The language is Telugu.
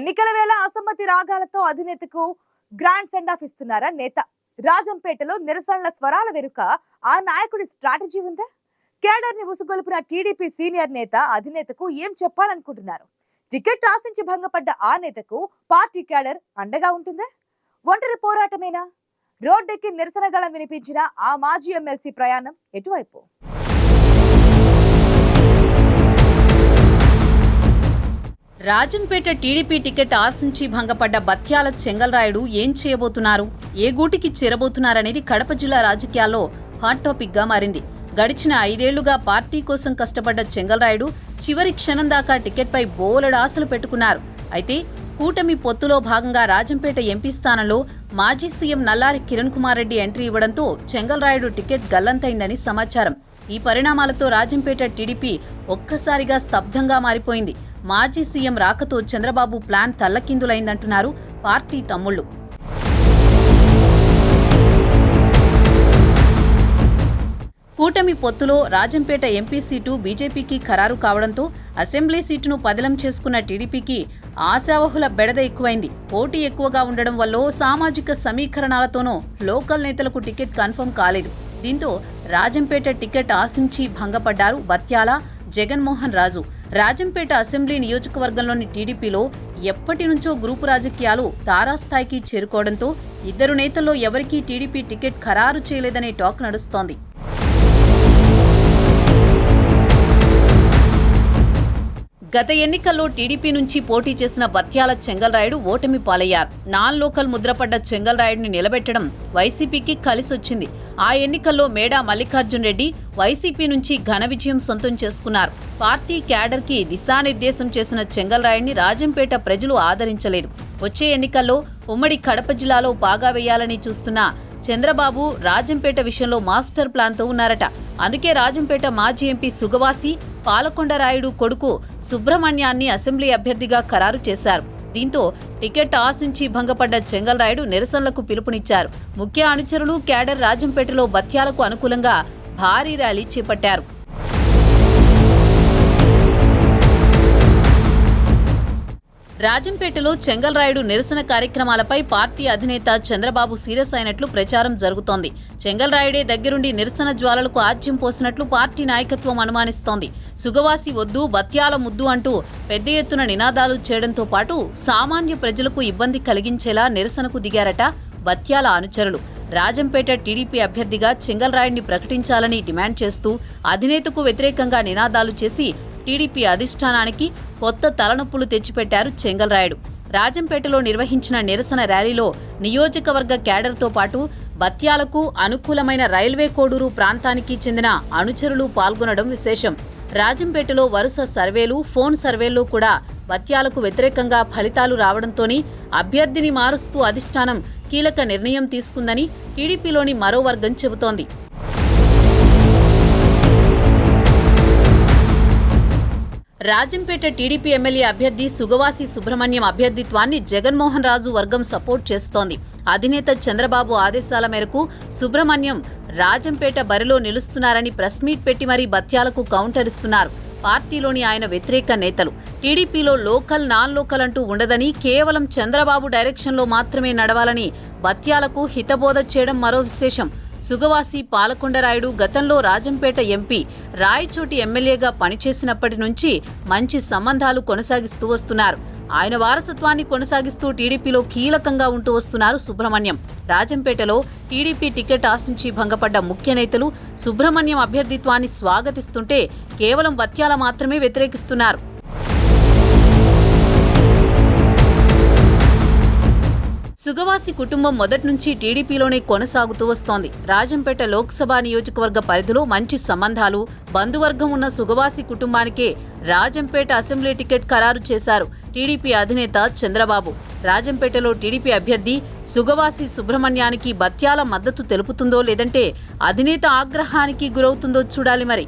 ఎన్నికల వేళ అసమ్మతి రాగాలతో అధినేతకు గ్రాండ్ సెండ్ ఆఫ్ ఇస్తున్నారా నేత? రాజంపేటలో నిరసనల స్వరాల వెనుక ఆ నాయకుడి స్ట్రాటజీ ఉందా? కేడర్ని ఉసుగొలిపిన టీడీపీ సీనియర్ నేత అధినేతకు ఏం చెప్పాలనుకుంటున్నారు? టికెట్ ఆశించి భంగపడ్డ ఆ నేతకు పార్టీ కేడర్ అండగా ఉంటుందా? ఒంటరి పోరాటమేనా? రోడ్డెక్కి నిరసనగళం వినిపించిన ఆ మాజీ ఎమ్మెల్సీ ప్రయాణం ఎటువైపు? రాజంపేట టీడీపీ టికెట్ ఆశించి భంగపడ్డ బత్యాల చెంగల్రాయుడు ఏం చేయబోతున్నారు? ఏ గూటికి చేరబోతున్నారనేది కడప జిల్లా రాజకీయాల్లో హాట్ టాపిక్గా మారింది. గడిచిన ఐదేళ్ళుగా పార్టీ కోసం కష్టపడ్డ చెంగల్రాయుడు చివరి క్షణం దాకా టికెట్పై బోలెడు ఆశలు పెట్టుకున్నారు. అయితే కూటమి పొత్తులో భాగంగా రాజంపేట ఎంపీ స్థానంలో మాజీ సీఎం నల్లారి కిరణ్ కుమార్ రెడ్డి ఎంట్రీ ఇవ్వడంతో చెంగల్రాయుడు టికెట్ గల్లంతైందని సమాచారం. ఈ పరిణామాలతో రాజంపేట టీడీపీ ఒక్కసారిగా స్తబ్దంగా మారిపోయింది. మాజీ సీఎం రాకతో చంద్రబాబు ప్లాన్ తల్లకిందులైందంటున్నారు పార్టీ తమ్ముళ్ళు కూటమి పొత్తులో రాజంపేట ఎంపీ సీటు బీజేపీకి ఖరారు కావడంతో అసెంబ్లీ సీటును పదిలం చేసుకున్న టీడీపీకి ఆశావహుల బెడద ఎక్కువైంది. పోటీ ఎక్కువగా ఉండడం వల్ల సామాజిక సమీకరణాలతోనూ లోకల్ నేతలకు టికెట్ కన్ఫర్మ్ కాలేదు. దీంతో రాజంపేట టికెట్ ఆశించి భంగపడ్డారు బత్యాల జగన్మోహన్ రాజు. రాజంపేట అసెంబ్లీ నియోజకవర్గంలోని టీడీపీలో ఎప్పటి నుంచో గ్రూపు రాజకీయాలు తారాస్థాయికి చేరుకోవడంతో ఇద్దరు నేతల్లో ఎవరికీ టీడీపీ టికెట్ ఖరారు చేయలేదనే టాక్ నడుస్తోంది. గత ఎన్నికల్లో టీడీపీ నుంచి పోటీ చేసిన బత్యాల చెంగల్రాయుడు ఓటమి పాలయ్యారు. నాన్ లోకల్ ముద్రపడ్డ చెంగల్రాయుడిని నిలబెట్టడం వైసీపీకి కలిసొచ్చింది. ఆ ఎన్నికల్లో మేడా మల్లికార్జున్ రెడ్డి వైసీపీ నుంచి ఘన విజయం సొంతం చేసుకున్నారు. పార్టీ క్యాడర్కి దిశానిర్దేశం చేసిన చెంగల్రాయుడిని రాజంపేట ప్రజలు ఆదరించలేదు. వచ్చే ఎన్నికల్లో ఉమ్మడి కడప జిల్లాలో బాగా వేయాలని చూస్తున్న చంద్రబాబు రాజంపేట విషయంలో మాస్టర్ ప్లాన్తో ఉన్నారట. అందుకే రాజంపేట మాజీ ఎంపీ సుగవాసి పాలకొండరాయుడు కొడుకు సుబ్రహ్మణ్యాన్ని అసెంబ్లీ అభ్యర్థిగా ఖరారు చేశారు. దీంతో టికెట్ ఆశించి భంగపడ్డ చెంగల్రాయుడు నిరసనలకు పిలుపునిచ్చారు. ముఖ్య అనుచరులు క్యాడర్ రాజంపేటలో బత్యాలకు అనుకూలంగా భారీ ర్యాలీ చేపట్టారు. రాజంపేటలో చెంగల్రాయుడు నిరసన కార్యక్రమాలపై పార్టీ అధినేత చంద్రబాబు సీరియస్ అయినట్లు ప్రచారం జరుగుతోంది. చెంగల్రాయుడే దగ్గరుండి నిరసన జ్వాలలకు ఆజ్యం పోసినట్లు పార్టీ నాయకత్వం అనుమానిస్తోంది. సుగవాసి వద్దు బత్యాల ముద్దు అంటూ పెద్ద ఎత్తున నినాదాలు చేయడంతో పాటు సామాన్య ప్రజలకు ఇబ్బంది కలిగించేలా నిరసనకు దిగారట బత్యాల అనుచరులు. రాజంపేట టీడీపీ అభ్యర్థిగా చెంగల్రాయుడిని ప్రకటించాలని డిమాండ్ చేస్తూ అధినేతకు వ్యతిరేకంగా నినాదాలు చేసి టీడీపీ అధిష్టానానికి కొత్త తలనొప్పులు తెచ్చిపెట్టారు చెంగల్రాయుడు. రాజంపేటలో నిర్వహించిన నిరసన ర్యాలీలో నియోజకవర్గ క్యాడర్తో పాటు బత్యాలకు అనుకూలమైన రైల్వే కోడూరు ప్రాంతానికి చెందిన అనుచరులు పాల్గొనడం విశేషం. రాజంపేటలో వరుస సర్వేలు ఫోన్ సర్వేల్లో కూడా బత్యాలకు వ్యతిరేకంగా ఫలితాలు రావడంతోనే అభ్యర్థిని మారుస్తూ అధిష్టానం కీలక నిర్ణయం తీసుకుందని టీడీపీలోని మరో వర్గం చెబుతోంది. రాజంపేట టీడీపీ ఎమ్మెల్యే అభ్యర్థి సుగవాసి సుబ్రహ్మణ్యం అభ్యర్థిత్వాన్ని జగన్మోహన్ రాజు వర్గం సపోర్ట్ చేస్తోంది. అధినేత చంద్రబాబు ఆదేశాల మేరకు సుబ్రహ్మణ్యం రాజంపేట బరిలో నిలుస్తున్నారని ప్రెస్ మీట్ పెట్టి మరీ బత్యాలకు కౌంటర్ ఇస్తున్నారు. పార్టీలోని ఆయన వ్యతిరేక నేతలు. టీడీపీలో లోకల్ నాన్ లోకల్ అంటూ ఉండదని కేవలం చంద్రబాబు డైరెక్షన్లో మాత్రమే నడవాలని బత్యాలకు హితబోధ చేయడం మరో విశేషం. సుగవాసి పాలకొండరాయుడు గతంలో రాజంపేట ఎంపీ రాయచోటి ఎమ్మెల్యేగా పనిచేసినప్పటి నుంచి మంచి సంబంధాలు కొనసాగిస్తూ వస్తున్నారు. ఆయన వారసత్వాన్ని కొనసాగిస్తూ టీడీపీలో కీలకంగా ఉంటూ వస్తున్నారు సుబ్రహ్మణ్యం. రాజంపేటలో టీడీపీ టికెట్ ఆశించి భంగపడ్డ ముఖ్య నేతలు సుబ్రహ్మణ్యం అభ్యర్థిత్వాన్ని స్వాగతిస్తుంటే కేవలం వత్యాల మాత్రమే వ్యతిరేకిస్తున్నారు. సుగవాసి కుటుంబం మొదటి నుంచి టీడీపీలోనే కొనసాగుతూ వస్తోంది. రాజంపేట లోక్సభ నియోజకవర్గ పరిధిలో మంచి సంబంధాలు బంధువర్గం ఉన్న సుగవాసి కుటుంబానికే రాజంపేట అసెంబ్లీ టికెట్ ఖరారు చేశారు టీడీపీ అధినేత చంద్రబాబు. రాజంపేటలో టీడీపీ అభ్యర్థి సుగవాసి సుబ్రహ్మణ్యానికి బత్యాల మద్దతు తెలుపుతుందో లేదంటే అధినేత ఆగ్రహానికి గురవుతుందో చూడాలి మరి.